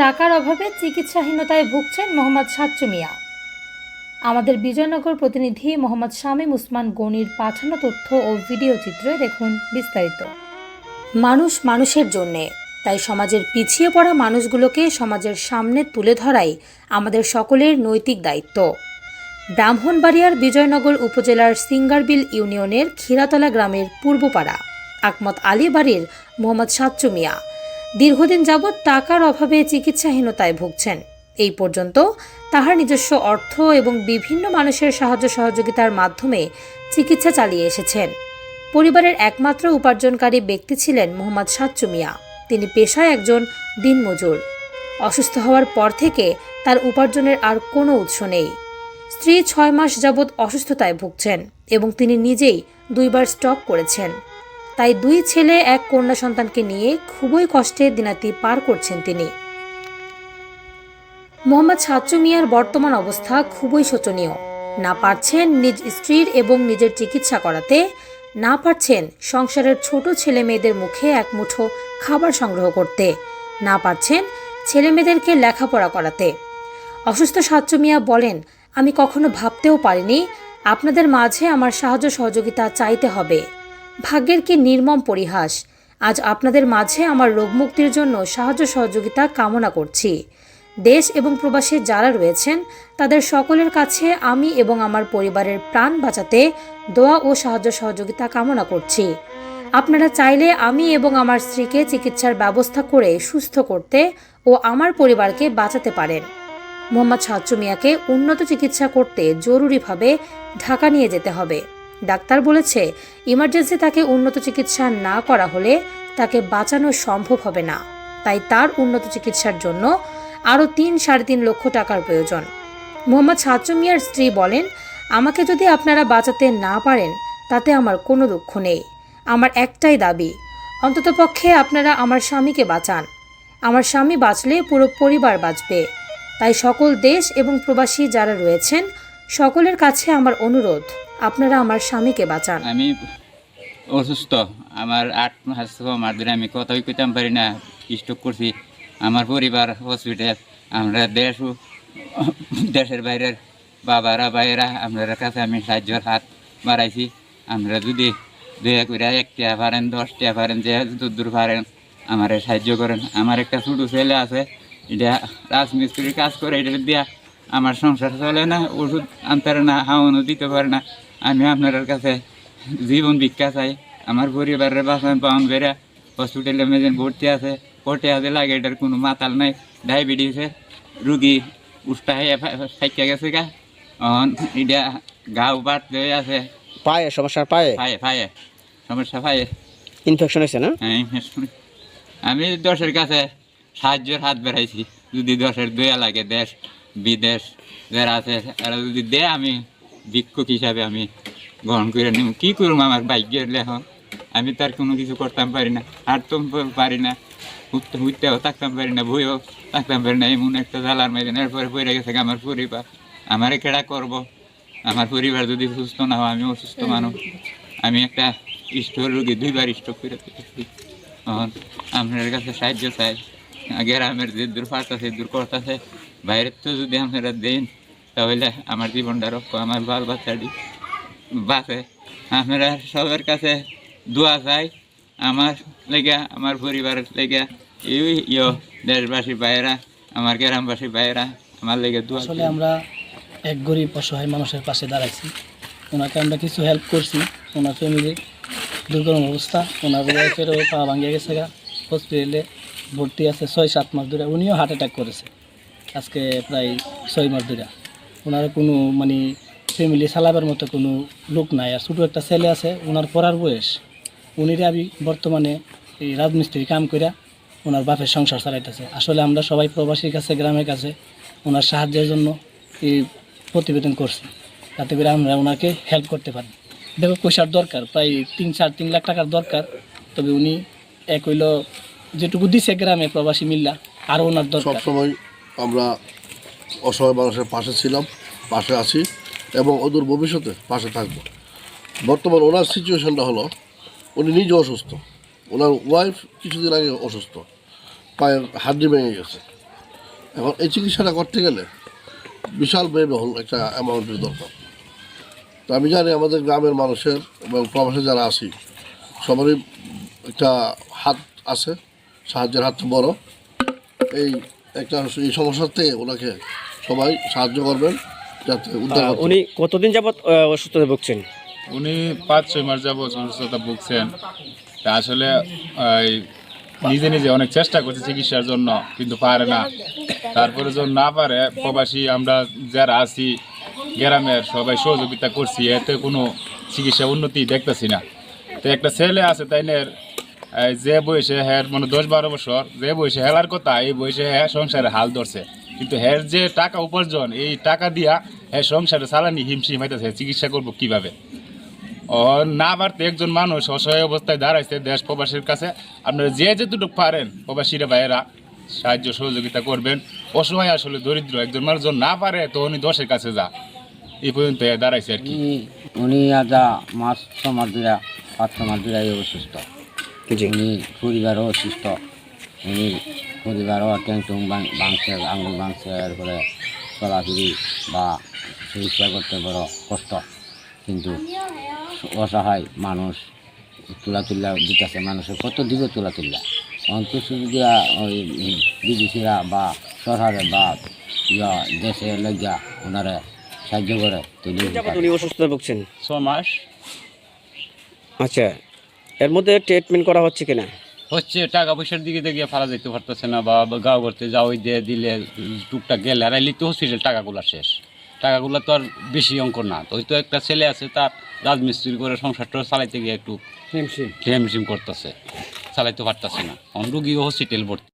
টাকার অভাবে চিকিৎসাহীনতায় ভুগছেন মোহাম্মদ সাচ্চু মিয়া। আমাদের বিজয়নগর প্রতিনিধি মোহাম্মদ শামীম উসমান গনির পাঠানো তথ্য ও ভিডিও চিত্রে দেখুন বিস্তারিত। মানুষ মানুষের জন্যে, তাই সমাজের পিছিয়ে পড়া মানুষগুলোকে সমাজের সামনে তুলে ধরাই আমাদের সকলের নৈতিক দায়িত্ব। ব্রাহ্মণবাড়িয়ার বিজয়নগর উপজেলার সিঙ্গারবিল ইউনিয়নের ক্ষীরাতলা গ্রামের পূর্বপাড়া, আকমত আলী বাড়ির মোহাম্মদ সাচ্চু মিয়া। দীর্ঘদিন যাবৎ টাকার অভাবে চিকিৎসাহীনতায় ভুগছেন। এই পর্যন্ত তাহার নিজস্ব অর্থ এবং বিভিন্ন মানুষের সাহায্য সহযোগিতার মাধ্যমে চিকিৎসা চালিয়ে এসেছেন। পরিবারের একমাত্র উপার্জনকারী ব্যক্তি ছিলেন মোহাম্মদ সাচ্চু মিয়া। তিনি পেশায় একজন দিনমজুর। অসুস্থ হওয়ার পর থেকে তার উপার্জনের আর কোনো উৎস নেই। স্ত্রী ছয় মাস যাবৎ অসুস্থতায় ভুগছেন এবং তিনি নিজেই দুইবার স্টক করেছেন। তাই দুই ছেলে, এক কন্যা সন্তানকে নিয়ে খুবই কষ্টে দিনাতি পার করছেন তিনি। মোহাম্মদ সাচ্চু মিয়ার বর্তমান অবস্থা খুবই শোচনীয়। না পারছেন নিজ স্ত্রীর এবং নিজের চিকিৎসা করাতে, না পারছেন সংসারের ছোট ছেলে মেয়েদের মুখে এক মুঠো খাবার সংগ্রহ করতে, না পারছেন ছেলে মেয়েদেরকে লেখাপড়া করাতে। অসুস্থ সাচ্চু মিয়া বলেন, আমি কখনো ভাবতেও পারিনি, আপনাদের মাঝে আমার সাহায্য সহযোগিতা চাইতে হবে। ভাগ্যের কি নির্মম পরিহাস। আজ আপনাদের মাঝে আমার রোগমুক্তির জন্য সাহায্য সহযোগিতা কামনা করছি। দেশ এবং প্রবাসে যারা রয়েছেন, তাদের সকলের কাছে আমি এবং আমার পরিবারের প্রাণ বাঁচাতে দোয়া ও সাহায্য সহযোগিতা কামনা করছি। আপনারা চাইলে আমি এবং আমার স্ত্রীকে চিকিৎসার ব্যবস্থা করে সুস্থ করতে ও আমার পরিবারকে বাঁচাতে পারেন। মোহাম্মদ সাচ্চু মিয়াকে উন্নত চিকিৎসা করতে জরুরিভাবে ঢাকা নিয়ে যেতে হবে। ডাক্তার বলেছে ইমার্জেন্সি তাকে উন্নত চিকিৎসা না করা হলে তাকে বাঁচানো সম্ভব হবে না। তাই তার উন্নত চিকিৎসার জন্য আরও তিন সাড়ে তিন লক্ষ টাকার প্রয়োজন। মোহাম্মদ সাচ্চু মিয়ার স্ত্রী বলেন, আমাকে যদি আপনারা বাঁচাতে না পারেন, তাতে আমার কোনো দুঃখ নেই। আমার একটাই দাবি অন্ততপক্ষে আপনারা আমার স্বামীকে বাঁচান। আমার স্বামী বাঁচলে পুরো পরিবার বাঁচবে। তাই সকল দেশ এবং প্রবাসী যারা রয়েছেন, সকলের কাছে আমার অনুরোধ। আপনারা আমার স্বামীকে বাঁচান। আমি অসুস্থ। আমার আট মাস আমার ধরে আমি কথাই কইতাম পারি না স্ট্রোক করছি। আমার পরিবার হসপিটাল আমরা দেশ দেশের বাইরের বাবারা, ভাইয়েরা আপনার কাছে আমি সাহায্যের হাত বাড়াইছি। আমরা যদি দয়া করে একটা পারেন দশটা পারেন, যে দূর পারেন, আমার সাহায্য করেন। আমার একটা ছোটো ছেলে আছে, এটা রাজমিস্ত্রির কাজ করে, এটা দিয়া আমার সংসার চলে না, ওষুধ আনতে পারে না, হাওয়ানো দিতে পারে না। আমি আপনার কাছে জীবন ভিক্ষা চাই। আমার পরিবারের বাসন পাওয়ান বেড়া হসপিটালে মেজেন ভর্তি আছে কোর্টে আছে লাগে এটার কোনো মাতাল নাই ডায়াবেটিসে রুগী উষ্টা হয়ে ফাইকা গেছে গা। এটা গাও বাট হয়ে আছে। পায়ে সমস্যা পায়ে? ফায়ে ফায়ে সমস্যা ফায়ে ইনফেকশন হয়েছে না? হ্যাঁ, ইনফেকশন আমি দশের কাছে সাহায্যের হাত বেড়াইছি। যদি দশের দয়া লাগে দেশ বিদেশ যারা আছে তারা যদি দেয় আমি ভিক্ষুক হিসাবে আমি গ্রহণ করে নিব। কী করব আমার ভাগ্যের লেখ আমি তার কোনো কিছু করতাম পারি না, হাঁটতাম পারি না উঠতে উঠতেও থাকতাম পারি না ভুয়েও থাকতাম পারি না, এমন একটা জ্বালার মেয়ে এরপরে পড়ে গেছে আমার পরিবার। আমারে কেড়া করব? আমার পরিবার যদি সুস্থ না হয় আমি অসুস্থ মানুষ। আমি একটা স্টোর রুগী, দুইবার স্টোক করে এখন আপনার কাছে সাহায্য চাই। গ্রামের যে দূর ফাটাছে দূর করতেছে, বাইরের তো যদি আপনারা দেন তাহলে আমার জীবনটা রক্ষা আমার বাল বাচ্চাটি বাঁচে আপনারা সবার কাছে দোয়া চাই আমার লেগে আমার পরিবারের লেগে এই ইয় দেশবাসী ভাইয়েরা আমার গ্রামবাসী ভাইয়েরা আমার লেগে দোয়া আসলে আমরা এক গরিব অসহায় মানুষের পাশে দাঁড়াইছি। ওনাকে আমরা কিছু হেল্প করছি। ওনার ফ্যামিলির দুর্গম অবস্থা। ওনার ওয়াইফেরও পা ভাঙিয়ে গেছে গা। হসপিটালে ভর্তি আছে ছয় সাত মাস ধরে। উনিও হার্ট অ্যাটাক করেছে। আজকে প্রায় ছয় মাস ধরে। ওনার কোনো মানে ফ্যামিলি চালাবার মতো কোনো লোক নাই। আর ছোটো একটা ছেলে আছে, ওনার পড়ার বয়স। উনিরে আমি বর্তমানে এই রাজমিস্ত্রি কাম করে ওনার বাপের সংসার চালাইতেছে। আসলে আমরা সবাই প্রবাসীর কাছে, গ্রামের কাছে ওনার সাহায্যের জন্য এই প্রতিবেদন করছি, যাতে করে আমরা ওনাকে হেল্প করতে পারি। দেখো পয়সার দরকার, প্রায় তিন চার তিন লাখ টাকার দরকার। তবে উনি এক হইল যেটুকু দিছে গ্রামে প্রবাসী মিল্লা, আরও ওনার দরকার। সবসময় আমরা অসহায় মানুষের পাশে ছিলাম, পাশে আছি এবং অদূর ভবিষ্যতে পাশে থাকব। বর্তমান ওনার সিচুয়েশনটা হলো, উনি নিজে অসুস্থ। ওনার ওয়াইফ কিছুদিন আগে অসুস্থ, পায়ের হাড্ডি ভেঙে গেছে। এখন এই চিকিৎসাটা করতে গেলে বিশাল ব্যয়বহুল একটা অ্যামাউন্টের দরকার। তো আমি জানি আমাদের গ্রামের মানুষের এবং প্রবাসে যারা আছি, সবারই একটা হাত আছে, সাহায্যের হাতটা বড়। এই একটা এই সমস্যার থেকে ওনাকে সবাই সাহায্য করবেন যাতে উদ্ধার করতে উনি কতদিন যাবৎ আহ, অসুস্থতায় ভুগছেন? উনি পাঁচ ছয় মাস যাবত অসুস্থতা ভুগছেন। তা আসলে এই, নিজে নিজে অনেক চেষ্টা করছে চিকিৎসার জন্য কিন্তু পারে না। তারপরে যখন না পারে প্রবাসী আমরা যারা আছি গ্রামের সবাই সহযোগিতা করছি এতে কোনো চিকিৎসা উন্নতি দেখতেছি না। তো একটা ছেলে আছে তাই নের, এই, যে বয়সে হ্যার মানে দশ বারো বছর, যে বয়সে হেলার কথা, এই বয়সে হ্যাঁ সংসারে হাল ধরছে। কিন্তু হ্যার যে টাকা উপার্জন, এই টাকা দিয়া হ্যাঁ সংসারে চালানি হিমশিম হইতেছে, চিকিৎসা করব কীভাবে? ও না পারতে একজন মানুষ অসহায় অবস্থায় দাঁড়াইছে দেশ প্রবাসীর কাছে, আপনারা যে যেটুকু পারেন, প্রবাসীরা ভাইয়েরা, সাহায্য সহযোগিতা করবেন। অসহায় আসলে দরিদ্র একজন মানুষ না পারে, তো উনি দশের কাছে যা। এই পর্যন্ত দাঁড়াইছে আর কি। উনি আজা মাস, ছ মাস ধরে পাঁচ ছ মাস ধরে অসুস্থ। উনি পরিবারও অসুস্থ উনি পরিবারও ট্যাংটুং ভাঙছে আঙুল ভাঙছে এরপরে চলাফিরি বা চিকিৎসা করতে বড় কষ্ট কিন্তু অসহায় মানুষ তুলা তুলা দিতেছে মানুষের কত দিবে তুলা তুলা অন্তঃ দিয়া ওই বিদেশিরা বা সরকারে বা ইয়া দেশে লজ্জা ওনারা সাহায্য করে উনি অসুস্থতায় ভুগছেন ছ মাস আচ্ছা এর মধ্যে ট্রিটমেন্ট করা হচ্ছে কিনা হচ্ছে টাকা পয়সার দিকে দিয়ে ফারা যেতে পারতেছে না বা গাঁও করতে যা ওই দিয়ে দিলে টুকটাক গেলে আর এলি তো হসপিটাল টাকাগুলো শেষ। টাকাগুলো তো আর বেশি অঙ্ক না। তো ওই তো একটা ছেলে আছে তার রাজমিস্ত্রি করে সংসারটা চালাইতে গিয়ে একটু হিমশিম। করতেছে। চালাইতে পারতেছে না। রুগী হসপিটাল ভর্তি।